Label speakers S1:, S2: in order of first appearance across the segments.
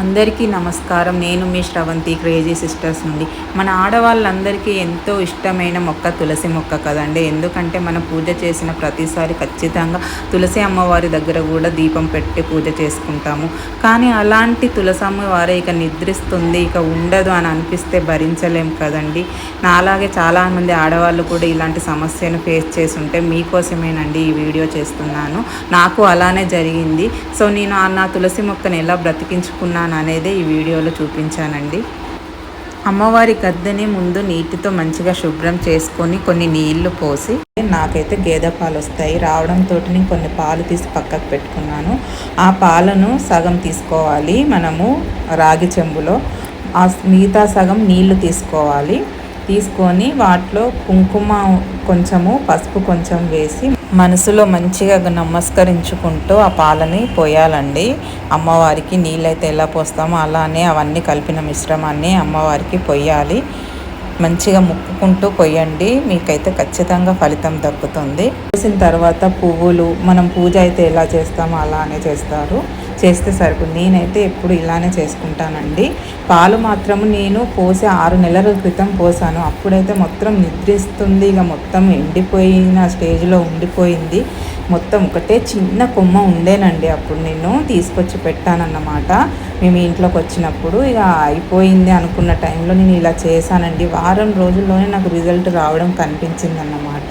S1: అందరికీ నమస్కారం. నేను మీ శ్రవంతి క్రేజీ సిస్టర్స్ నుండి. మన ఆడవాళ్ళందరికీ ఎంతో ఇష్టమైన మొక్క తులసి మొక్క కదండి. ఎందుకంటే మనం పూజ చేసిన ప్రతిసారి ఖచ్చితంగా తులసి అమ్మవారి దగ్గర కూడా దీపం పెట్టి పూజ చేసుకుంటాము. కానీ అలాంటి తులసి అమ్మవారే ఇక నిద్రిస్తుంది ఇక ఉండదు అని అనిపిస్తే భరించలేం కదండి. నాలాగే చాలామంది ఆడవాళ్ళు కూడా ఇలాంటి సమస్యను ఫేస్ చేసి ఉంటే మీకోసమేనండి ఈ వీడియో చేస్తున్నాను. నాకు అలానే జరిగింది. సో నేను నా తులసి మొక్కను ఎలా బ్రతికించుకున్నాను అనేది ఈ వీడియోలో చూపించానండి. అమ్మవారి గద్దెని ముందు నీటితో మంచిగా శుభ్రం చేసుకొని కొన్ని నీళ్ళు పోసి నాకైతే గేదె పాలు వస్తాయి. రావడంతో నేను కొన్ని పాలు తీసి పక్కకు పెట్టుకున్నాను. ఆ పాలను సగం తీసుకోవాలి మనము రాగి చెంబులో. ఆ మిగతా సగం నీళ్ళు తీసుకోవాలి. తీసుకొని వాటిలో కుంకుమ కొంచెము పసుపు కొంచెం వేసి మనసులో మంచిగా నమస్కరించుకుంటూ ఆ పాలని పోయాలండి. అమ్మవారికి నీళ్ళైతే ఎలా పోస్తామో అలానే అవన్నీ కలిపిన మిశ్రమాన్ని అమ్మవారికి పొయ్యాలి మంచిగా ముక్కుకుంటూ కొయ్యండి. మీకైతే ఖచ్చితంగా ఫలితం దక్కుతుంది. పోసిన తర్వాత పువ్వులు మనం పూజ అయితే ఎలా చేస్తామో అలానే చేస్తారు. చేస్తే సరిపోదు నేనైతే ఎప్పుడు ఇలానే చేసుకుంటానండి. పాలు మాత్రము నేను పోసి ఆరు నెలల క్రితం పోసాను. అప్పుడైతే మొత్తం నిద్రిస్తుంది. ఇక మొత్తం ఎండిపోయిన స్టేజ్లో ఉండిపోయింది. మొత్తం ఒకటే చిన్న కొమ్మ ఉండేనండి అప్పుడు నేను తీసుకొచ్చి పెట్టానన్నమాట. మేము ఇంట్లోకి వచ్చినప్పుడు ఇక అయిపోయింది అనుకున్న టైంలో నేను ఇలా చేశానండి. వారం రోజుల్లోనే నాకు రిజల్ట్ రావడం కనిపించింది అన్నమాట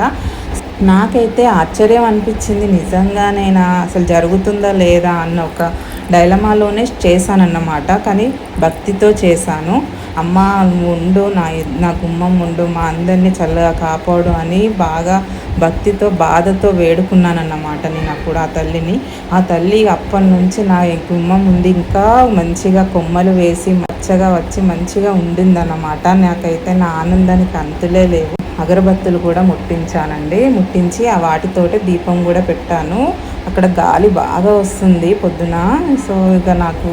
S1: నాకైతే ఆశ్చర్యం అనిపించింది. నిజంగానేనా అసలు జరుగుతుందా లేదా అన్న ఒక డైలమాలోనే చేశానన్నమాట. కానీ భక్తితో చేశాను. అమ్మ ఉండు నా నా గుమ్మం ఉండు మా అందరినీ చల్లగా కాపాడు అని బాగా భక్తితో బాధతో వేడుకున్నానన్నమాట నేను అప్పుడు ఆ తల్లిని. ఆ తల్లి అప్పటి నుంచి నా గుమ్మం ఉంది ఇంకా మంచిగా కొమ్మలు వేసి మచ్చగా వచ్చి మంచిగా ఉండిందన్నమాట. నాకైతే నా ఆనందానికి అంతులే లేవు. అగరబత్తులు కూడా ముట్టించానండి. ముట్టించి ఆ వాటితోటే దీపం కూడా పెట్టాను. అక్కడ గాలి బాగా వస్తుంది పొద్దున. సో ఇక నాకు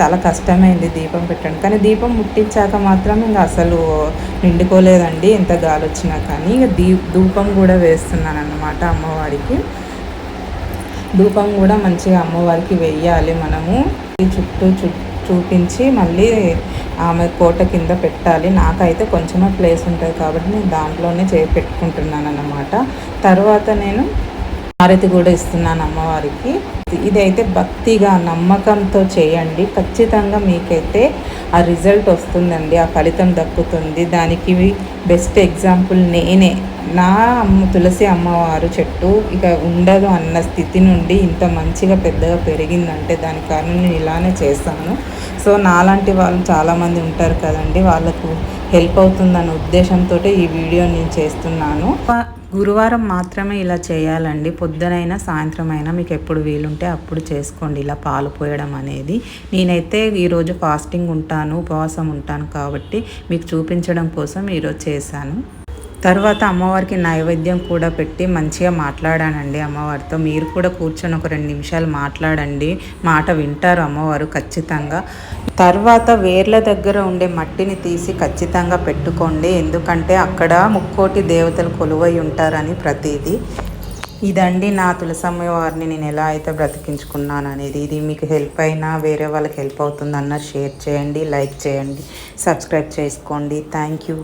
S1: చాలా కష్టమైంది దీపం పెట్టండి. కానీ దీపం ముట్టించాక మాత్రం ఇంకా అసలు నిండుకోలేదండి ఎంత గాలి వచ్చినా కానీ. ఇక దీ ధూపం కూడా వేస్తున్నాను అన్నమాట అమ్మవారికి. ధూపం కూడా మంచిగా అమ్మవారికి వెయ్యాలి మనము. చుట్టూ చుట్టూ చూపించి మళ్ళీ ఆమె కోట కింద పెట్టాలి. నాకైతే కొంచెమే ప్లేస్ ఉంటుంది కాబట్టి నేను దాంట్లోనే చే పెట్టుకుంటున్నాను అన్నమాట తర్వాత నేను హారతి కూడా ఇస్తున్నాను అమ్మవారికి. ఇదైతే భక్తిగా నమ్మకంతో చేయండి. ఖచ్చితంగా మీకైతే ఆ రిజల్ట్ వస్తుందండి. ఆ ఫలితం దక్కుతుంది. దానికి బెస్ట్ ఎగ్జాంపుల్ నేనే. నా అమ్మ తులసి అమ్మవారు చెట్టు ఇక ఉండదు అన్న స్థితి నుండి ఇంత మంచిగా పెద్దగా పెరిగిందంటే దాని కారణం నేను ఇలానే చేస్తాను. సో నాలాంటి వాళ్ళు చాలామంది ఉంటారు కదండి వాళ్ళకు హెల్ప్ అవుతుందన్న ఉద్దేశంతో ఈ వీడియో నేను చేస్తున్నాను. గురువారం మాత్రమే ఇలా చేయాలండి. పొద్దునైనా సాయంత్రం అయినా మీకు ఎప్పుడు వీలుంటే అప్పుడు చేసుకోండి. ఇలా పాలు పోయడం అనేది. నేనైతే ఈరోజు ఫాస్టింగ్ ఉంటాను ఉపవాసం ఉంటాను కాబట్టి మీకు చూపించడం కోసం ఈరోజు చేశాను. తర్వాత అమ్మవారికి నైవేద్యం కూడా పెట్టి మంచిగా మాట్లాడానండి అమ్మవారితో. మీరు కూడా కూర్చొని ఒక రెండు నిమిషాలు మాట్లాడండి. మాట వింటారు అమ్మవారు ఖచ్చితంగా. తర్వాత వేర్ల దగ్గర ఉండే మట్టిని తీసి ఖచ్చితంగా పెట్టుకోండి. ఎందుకంటే అక్కడ ముక్కోటి దేవతలు కొలువై ఉంటారని ప్రతిదీ. ఇదండి నా తులసమ్మ వారిని నేను ఎలా అయితే బ్రతికించుకున్నాను అనేది. ఇది మీకు హెల్ప్ అయినా వేరే వాళ్ళకి హెల్ప్ అవుతుందన్న షేర్ చేయండి లైక్ చేయండి సబ్స్క్రైబ్ చేసుకోండి. Thank you